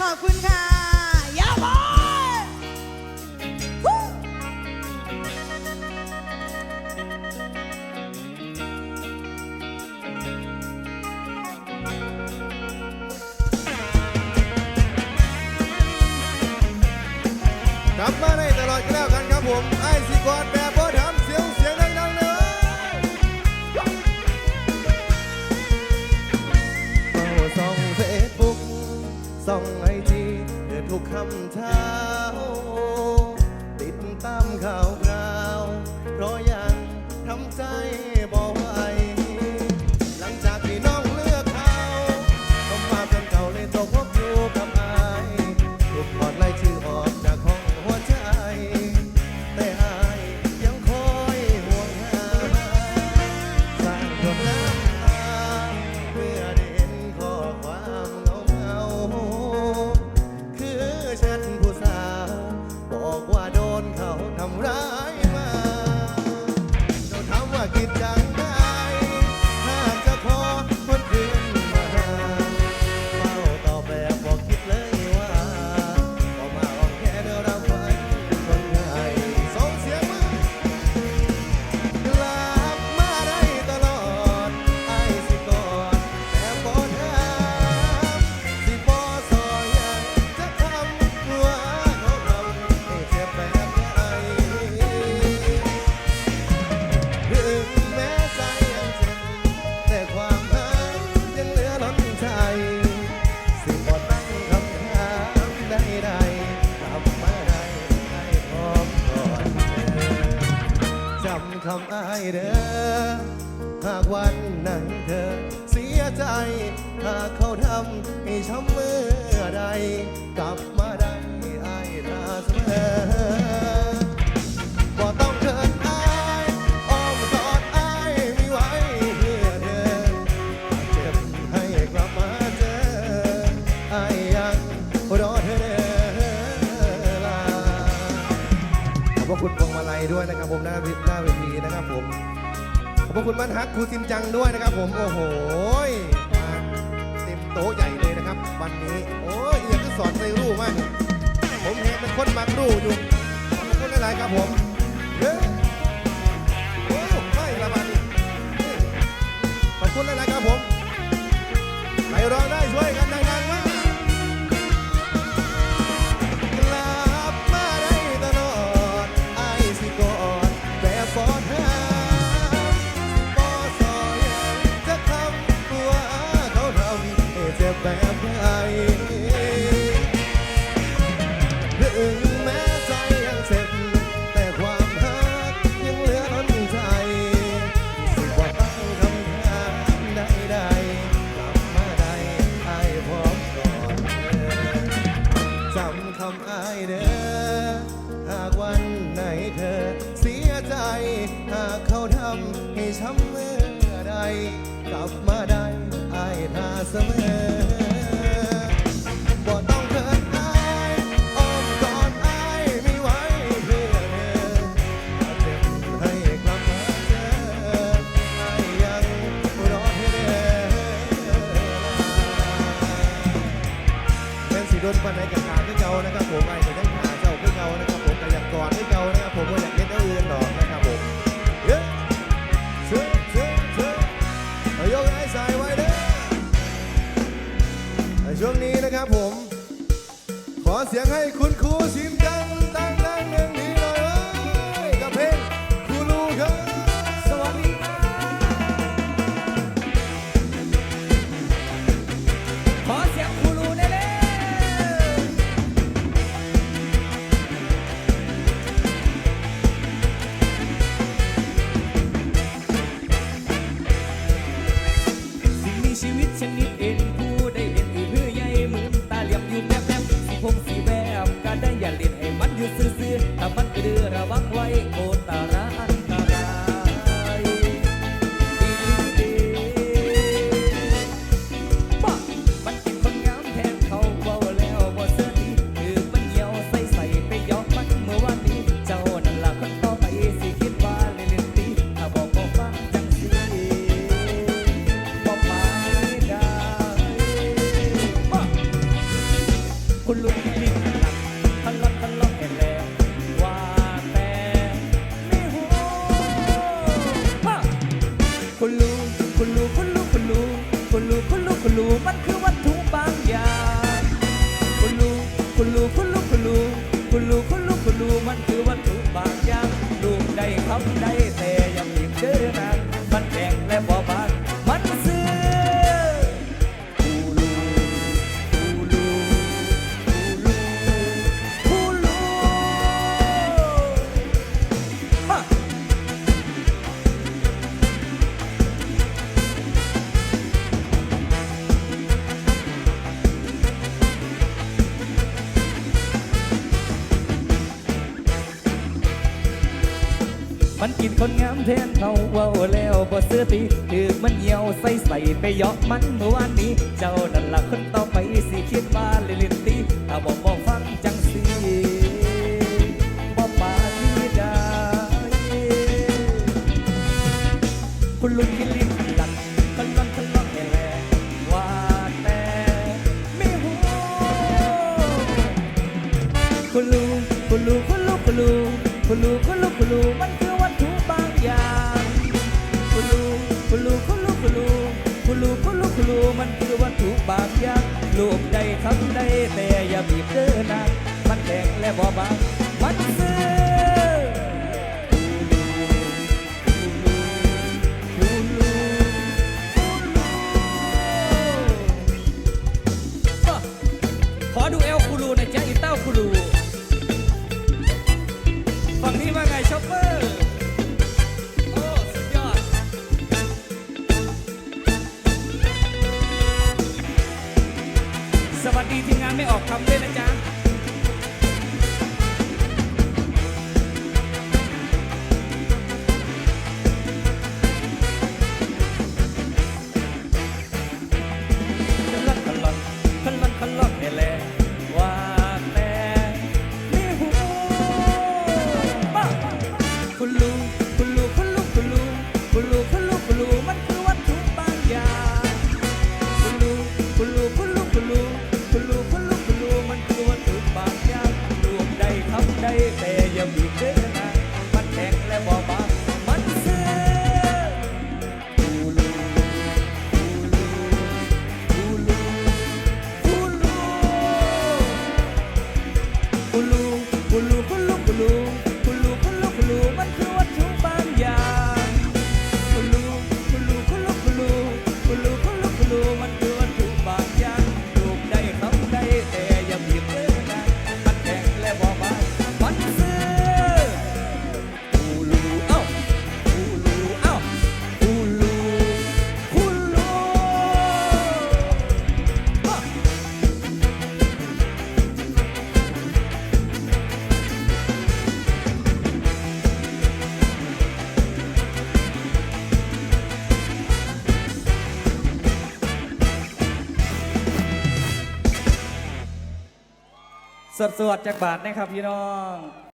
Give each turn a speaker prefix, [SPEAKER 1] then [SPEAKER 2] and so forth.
[SPEAKER 1] ขอบคุณค่ะยาบอย
[SPEAKER 2] กลับมาในตลอดกันแล้วกันครับผมไอซีกอนแบบ ทุกคำถาม 가무라 เด้อหากวันไหนเธอเสียใจหากเขาทำให้ช้ำเมื่อใดกลับมาได้ไอ้ราเสมอ ขอบคุณมันฮักครูซิมจังด้วยนะครับ ผมโอ้โหมาเต็มโต๊ะใหญ่เลยนะครับ วันนี้โอ้ยเอียงก็สอนในรู้มากผมเห็นเป็นคนมากรูอยู่ขอบคุณหลายๆครับผมเฮ้ยโอ้ไม่ละบานี่ขอบคุณหลายๆครับผมไปร้องได้ช่วยกันดังๆมาก it ดนปันใหนกับขาขึ้นเก่านะครับผมไอ้ก็ได้ขาเจ้าขึ้เก่านะครับผมกายกรอดขึ้เก่านะครับผมก็อยากเล่นเอาอื่นหรอกนะครับผมเฮ้ยเชิญเชิญเชิญเายกไอ้สายไว้เด้อในช่วงนี้นะครับผม ขอเสียงให้คุณครูสิมกัง ซื้อาพันกระ
[SPEAKER 1] เดื
[SPEAKER 3] อระวังไว้โคตตารา มันกินคนงามแทนเขาเว้าแล้วบ่เสื้อตีถือมันเหี่ยวใส่ใส่ไปยอกมันเมื่อวานนี้ เจ้านั่นละคนต่อไปสิคิดว่าลิลินตีถ้าบอกบอกฟังจัง คุลูคุลูกลูมันคือวัตถุบางอย่างลูกใดทำได้แต่อย่าบีบเด้อนะมันแข็งและบอบบางัสดีทีมงานไม่ออกคำเลยนะจ๊ะ สดๆจากบาทนะครับพี่น้อง